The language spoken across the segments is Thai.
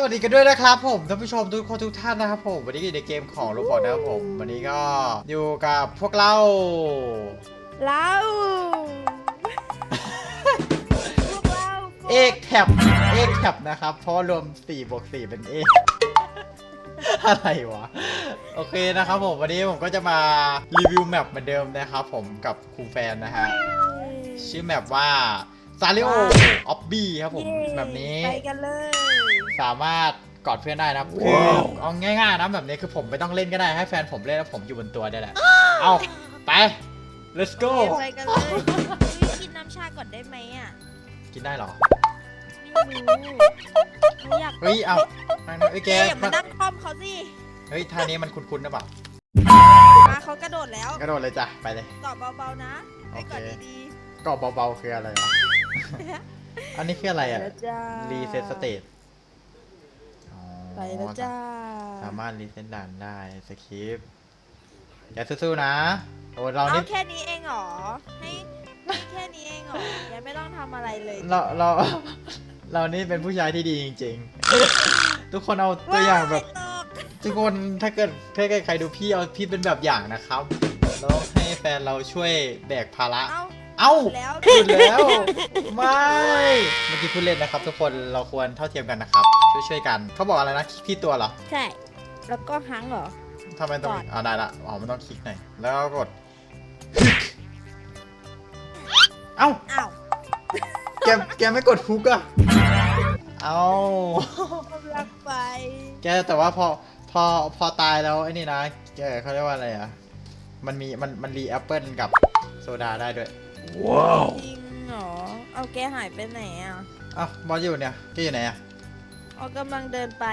สวัสดีกันด้วยนะครับผมท่านผู้ชมทุกคนทุกท่านนะครับผม วันนี้อยู่ในเกมของโรบอทนะครับผม วันนี้ก็อยู่กับพวกเราเราพวกเราเอกแท็บเอกแท็บนะครับ เพราะว่ารวม4บวก4เป็นเอกอะไรวะ โอเคนะครับผมวันนี้ผมก็จะมารีวิวแมปเหมือนเดิมนะครับผมกับครูแฟนนะฮะชื่อแมปว่า ซาริโอออบบี้ครับผมเย้แบบนี้ไปกันเลย สามารถกอดเพื่อนได้นะครับคือเอาง่ายๆนะแบบนี้คือผมไม่ต้องเล่นก็ได้ให้แฟนผมเล่นแล้วผมอยู่บนตัวได้แหละเอาไป let's go ไปกันเลยเฮ้ยกินน้ำชาก่อนได้ไหมอะกินได้เหรอไม่รู้ไม่อยากเฮ้ยเอานั่งเอ้ยแกแกอย่ามานั่งคอมเขาสิเฮ้ยท่านี้มันคุ้นๆนะเปล่ามาเขากระโดดแล้วกระโดดเลยจ้ะไปเลยเกาะเบาๆนะให้เกาะโอเคดีเกาะเบาๆคืออะไรวะ อันนี้คืออะไรๆอะแล้วจ้า รีเซ็ตสเตตไปแล้วจ้า สามารถรีเซ็ตด่านได้สคริปต์อย่าสู้ๆนะโอ้เราเอานี่แค่นี้เองเหรอ ให้ให้แค่นี้เองเหรอยังไม่ต้องทำอะไรเลย เราเรา เรานี่เป็นผู้ชายที่ดีจริง ๆ ทุกคนเอาตัวอย่างแบบว้ตกทุกคนถ้าเกิดถ้าเกิดใครดูพี่เอาพี่เป็นแบบอย่างนะครับแล้วให้แฟนเราช่วยแบกภาระ เอ้า เอ้าแล้วหยุดแล้ว ไม่ เมื่อกี้พูดเล่นนะครับ ทุกคน เราควรเท่าเทียมกันนะครับ ช่วยช่วยๆกัน เขาบอกอะไรนะพี่ตัวเหรอใช่ แล้วก็หังเหรอ ทำไมต้องกด อ่าได้ละ อ๋อ มันต้องคลิกหน่อย แล้วก็กด เอ้า อ้าว แก แกไม่กดฮุกอะเอ้า กำลังไป แกแต่ว่าพอพอพอตายแล้วไอ้นี่นะแกเขาเรียกว่าอะไรอะมันมีมันมันรีแอปเปิลกับโซดาได้ด้วย จริงเหรอ เอาแกหายไปไหนอะอ้าวบอสอยู่เนี่ยแกอยู่ไหนอะเอากำลังเดินไป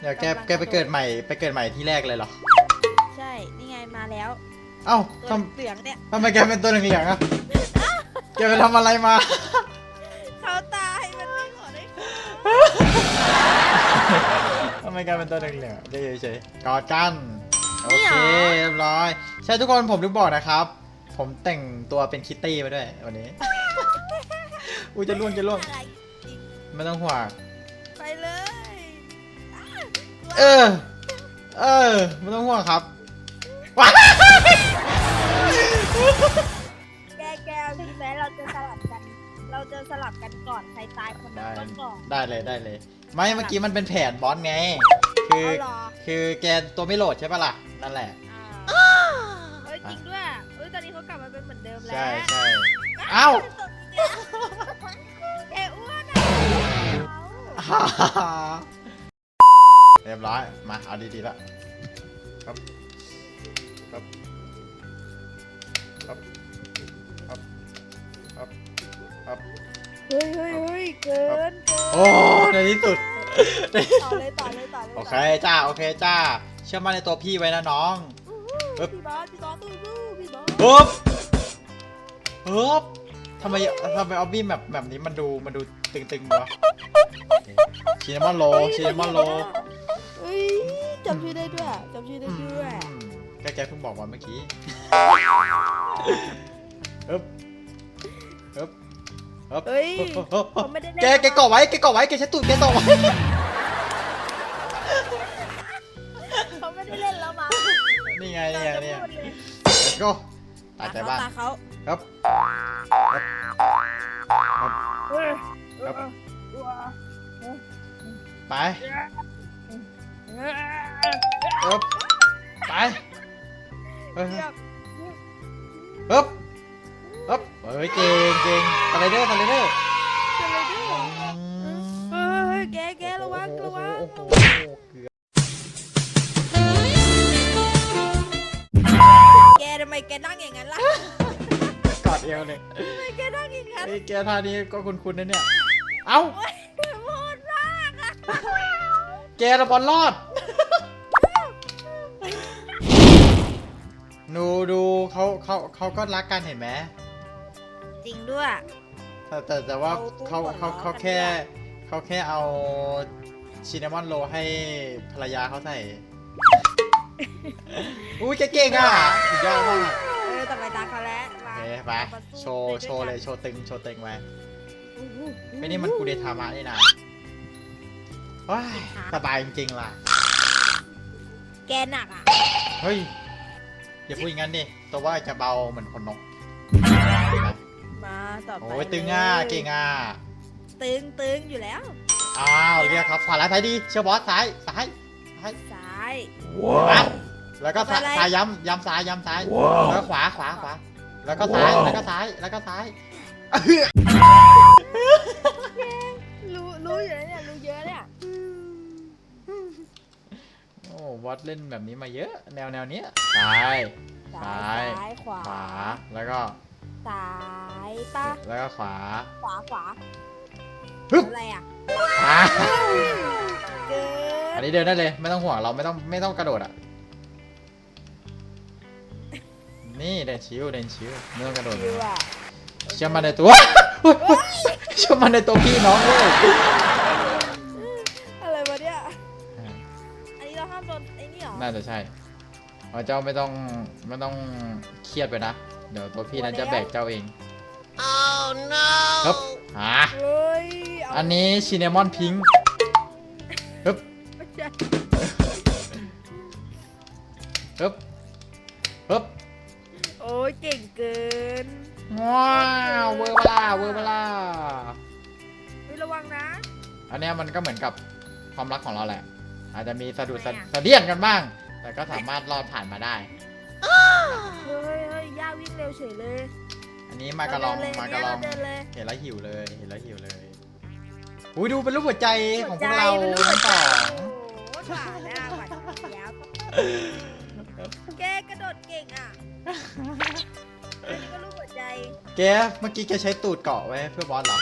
เดี๋ยวแกกำลัง แกไปเกิดใหม่ไปเกิดใหม่ที่แรกเลยเหรอใช่ นี่ไงมาแล้ว เอ้าตัวทเหลืองเนี่ยำทำไมแกเป็นตัวเหลืองๆอะแกไปทำอะไรมา เขาตายมันไม่ขอได้ทำไมแกเป็นตัวเหลืองๆแกอยู่เฉยๆกอดกัน โอเคเรียบร้อย ใช่ทุกคนผมถึงบอกนะครับ ผมแต่งตัวเป็นคิตตี้มาด้วยวันนี้ อุ้ยจะล่วงจะล่วงอะไรจริงไม่ต้องห่วงไปเลยอ้าเออ เออไม่ต้องห่วงครับว้ายแกแกมีไหมเราจะสลับกัน เราจะสลับกันก่อนใครตายคนนั้ได้นก็ก่อน ได้เลยได้เลย ไม่เมื่อกี้มันเป็นแผนบอสไง คือ เอาเหรอ คือแกตัวไม่โหลดใช่ปะล่ะนั่นแหละ อ่าเฮ้ยจริงด้วยเฮ้ย ตอนนี้เขากลับมาเป็นเหมือนเดิมแล้วใช่ใช่เอ้าแกอ้วนอะเรียบร้อย มา เอาดีๆละครับ ครับ ครับ ครับ ครับ ครับ เฮ้ยเฮ้ยเฮ้ยเกินเกินโอ้ในที่สุด ต่อเลยต่อเลยต่อเลยโอเคจ้า โอเคจ้า เชื่อมั่นในตัวพี่ไว้นะน้อง พี่บอสพี่บอสตู้ตู้ พี่บอสปึ๊บปึ๊บทำไมทำไมออบบี้แบบแบบนี้มันดูมันดูตึงๆวะชินามอนโลชินามอนโลเฮ้ยจำชื่อได้ด้วยจำชื่อได้ด้วยแกแกเพิ่งบอกวันเมื่อกี้ปึ๊บปึ๊บปึ๊บเฮ้ยปึ๊บปึ๊บเขาไม่ได้เล่นแกแกเกาะไว้แกเกาะไว้แกใช้ตูดแกต่อไว้เขาไม่ได้เล่นแล้วมั้งนี่ไงนี่ไงนี่ไงเราจะพูดเลย let's go ตายใจบ้านตาเขาครับเฮ้ยครับไปปึ๊บไปเฮ้ยเรียกปึ๊บปึ๊บเฮ้ยเก่งเก่งสไลเดอร์สไลเดอร์จะเลยด้วยเฮ้ยแกแกระวังระวัง ไมแกนั่งอย่างนั้นล่ะกอดเอวเลยทำไมแกนั่งอย่างนั้นไอ้แกท่านี้ก็คุ้นๆนะเนี่ย เอ้า โอ๊ยโหดมากอะแกระบอลรอด หนูดูเขาเขาเขาก็รักกันเห็นไหม จริงด้วย แต่แต่แต่ว่าเขาเขาหัวเขาเราะเขากันแค่เขาแค่เอาชินามอนโรลให้ภรรยาเขาใส่ อุ้ยแกเก่งอะสุดยอดมากเออต่อไปตาเขาแล้วโอมาเคไปมาสู้โชว์ไปโชด้ว์กันเลยโชว์ตึงโชว์ตึงไว้อู้หูไม่นี่มันกูเดทามะนี่นะว้ายสบายจริงๆล่ะ แกหนักอะเฮ้ย อย่าพูดอย่างนั้นดิตัวว่าจะเบาเหมือนคนนก มาต่อไปโอ้ยตึงอะเก่งอะตึงตึงอยู่แล้ว อ้าวเรียกครับขวาร้ายซ้ายดี เชียร์บอสซ้ายซ้ายซ้ายซ้ายปั๊บ แล้วก็ซ้ายอะไรซ้ายย้ำย้ำซ้ายย้ำซ้ายแล้วก็ขวาขวาขวาแล้วก็ซ้ายแล้วก็ซ้ายแล้วก็ซ้ายรู้รู้อยู่แล้วเนี่ยรู้เยอะเนี่ยโอ้บอสเล่นแบบนี้มาเยอะ แนวแนวเนี้ยซ้ายซ้ายซ้ายขวาขวาแล้วก็ซ้ายปะแล้วก็ขวา ขวาขวาฮึบอะไรอะขวาเกิอันนนี้เดินได้เลย ไม่ต้องห่วงเราไม่ต้องไม่ต้องกระโดดอะ นี่เดินชิวเดินชิวไม่ต้องกระโดดคิวอะเชื่อมันในตัว เชื่อมันในตัวพี่น้องเลยอะไรวะเนี่ย อันนี้เราห้ามโดนไอ้นี่เหรอน่าจะใช่เอาเจ้าไม่ต้องไม่ต้องเครียดไปนะ เดี๋ยวตัวพี่นั้นจะแบกเจ้าเอง Oh no! ครับอ่าเฮ้ยเาอันนี้ชินเนมอนพิงค์ฮึบไม่ใช่ฮึบฮึบ โอ้ยเก่งเกินว้าวเวอร์บลาเวอร์บลาเฮ้ยระวังนะ อันเนี้ยมันก็เหมือนกับความรักของเราแหละ อาจจะมีสะดุดทำไมอะ สะเดียนกันบ้าง แต่ก็สามารถรอดผ่านมาได้ เฮ้ยเฮ้ยย่าวิ่งเร็วเฉยเลยอันนี้มากระลองเดินเลยมากระลอง เดินเลย เห็นแล้วหิวเลยเห็นแล้วหิวเลยอุ้ยดูเป็นรูปหัวใจของพวกเราหัวใจเป็นรูปหัทั้วงใจสอง โอ้โหหวานนะหวานเจี๊ยบแกกระโดดเก่งอะ อันนี้ก็รูปหัวใจแกเมื่อกี้แกใช้ตูดเกาะไว้เพื่อบอสเหรอ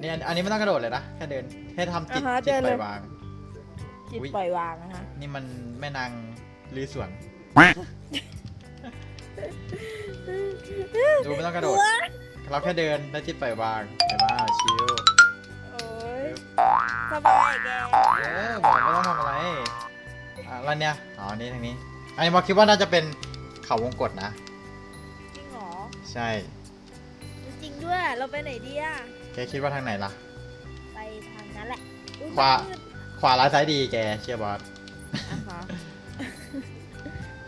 เนี่ยอันนี้ไม่ต้องกระโดดเลยนะ แค่เดิน แค่ทำจิตอ่าฮะจิตเดินปเลล่อย ยวาง จิตอุ๊ย ปล่อยวางนะคะนี่มันแม่นางลือสวน ดูไม่ต้องกระโดด เราแค่เดินแล้วจิตปล่อยวางเห็นไหมชิลโอ้ยสบายแกเออบอกไม่ต้องทำอะไรอะ แล้วเนี่ยอ๋อนี่ทางนี้อันนี้บอกคิดว่าน่าจะเป็นเขาวงกตนะ จริงเหรอใช่จริงด้วยเราไปไหนดีอะแกคิดว่าทางไหนล่ะ ไปทางนั้นแหละอุ๊ยขวามันมืดขวาร้ายซ้ายดีแกเชื่อบอสนะคะ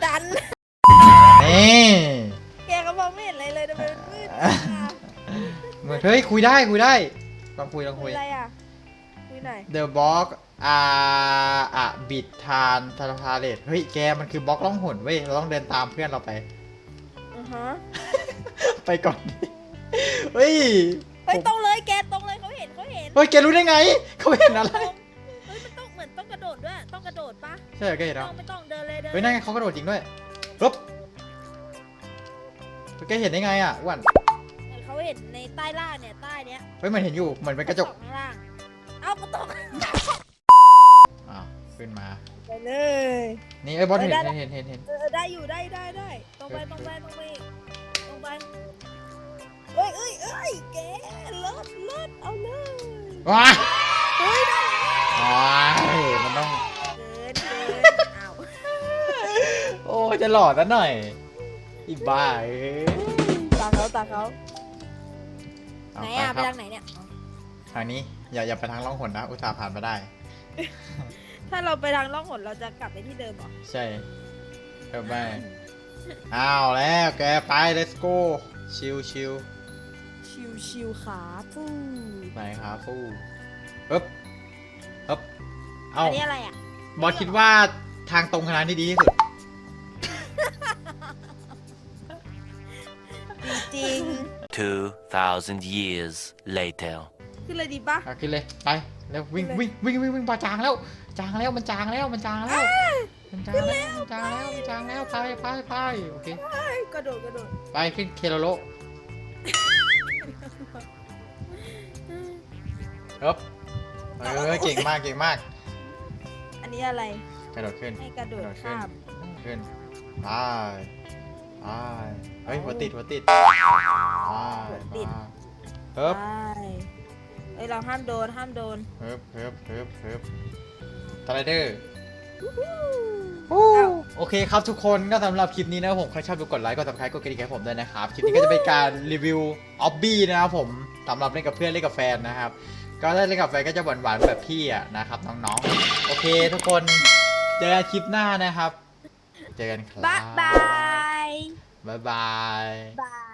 ดันนี่แกก็มองไม่เห็นอะไรเลยทำไมมันมืดจังอะเหมือนเฮ้ยคุยได้คุยได้ลองคุยลองคุคุยย อะไรอะคุยหน่อย The Box อ่าอะบิดทานทาพาเลตเฮ้ยแกมันคือบล็อกล่องหนเว้ย เราต้องเดินตามเพื่อนเราไป อือฮะไปก่อนดิเฮ้ยเฮ้ยตรงเลยแกตรงเลยเขาเห็นเขาเห็นเฮ้ยแกรู้ได้ไง เขาเห็นอะไร เฮ้ยมันต้องเหมือนต้องกระโดดด้วยต้องกระโดดปะใช่เหรอแกเห็นไม่เหรต้อองไม่ต้องเดินเลยเดินเฮ้ยนั่นไงเขากระโดดจริงด้วยปึ๊บแกเห็นได้ไงอะอ้วนเหมือนเขาเห็นในใต้ล่างเนี่ยใต้เนี้ยเฮ้ยมันเห็นอยู่เหมือนเป็นกระจก ข้างล่าง เอ้าก็ตกอ้าว ขึ้นมา ไปเลยนี่ไอ้ยบอสเออเห็นได้เห็นเห็นเห็นเออได้อยู่ได้ได้ได้ตรงไปตรงไปตรงไปตรงไปเอ้ยเอ้ยเอ้ยแกเลิศเลิศเอาเลยว้าเฮ้ยได้ว้ายมันต้อง เกินเกินเอาโอ้จะหล่อซะหน่อย อีบ้าเอ้ยตาเขาตาเขาเอาไหนไปอะคไปรับทางไหนเนี่ยทางนี้ อย่าอย่าไปทางล่องหนนะ อุตส่าห์ผ่านมาได้ ถ้าเราไปทางล่องหนเราจะกลับไปที่เดิมเหรอใช่เออไม่อ้าวแล้วแกไป let's go ชิวชิวชิวชิวขาฟูไหนครับฟูปึ๊บปึ๊บเอ้าอันนี้อะไรอะบอสคิดว่าทางตรงขนาดนี้ดีที่สุด จริง 2,000 years later. ขึ้นเลยดีปะ อะขึ้นเลย ไป แล้ววิ่งขึ้นเลยวิ่งวิ่งวิ่งวิ่งปาจางแล้ว จางแล้วมันจางแล้วมันจางแล้วมันจางแล้วมันจางแล้วมันจางแล้วไปไปไปโอเคเฮ้ยกระโดดกระโดดไปขึ้นเคโลโลครับเออเก่งมากเก่งมาก อันนี้อะไรกระโดดขึ้นให้กระโดดข้ามขึ้นไปไปเฮ้ยหัวติดหัวติดไปไปเฮิบไป เอ้ยเราห้ามโดนห้ามโดนเฮิบเฮิบเฮิบเฮิบสไลเดอร์อ้าวโอเคครับทุกคนก็สำหรับคลิปนี้นะครับผมใครชอบดูกดไลค์กด subscribe กดกระดิ่งให้ผมด้วยนะครับคลิปนี้ก็จะเป็นการรีวิวออบบี้นะครับผมสำหรับเล่นกับเพื่อนเล่นกับแฟนนะครับก็ถ้าเล่นกับแฟนก็จะหวานๆแบบพี่อะนะครับน้องๆโอเค ทุกคนเจอกันคลิปหน้านะครับ เจอกันครับบ๊ายบายบ๊ายบายบาย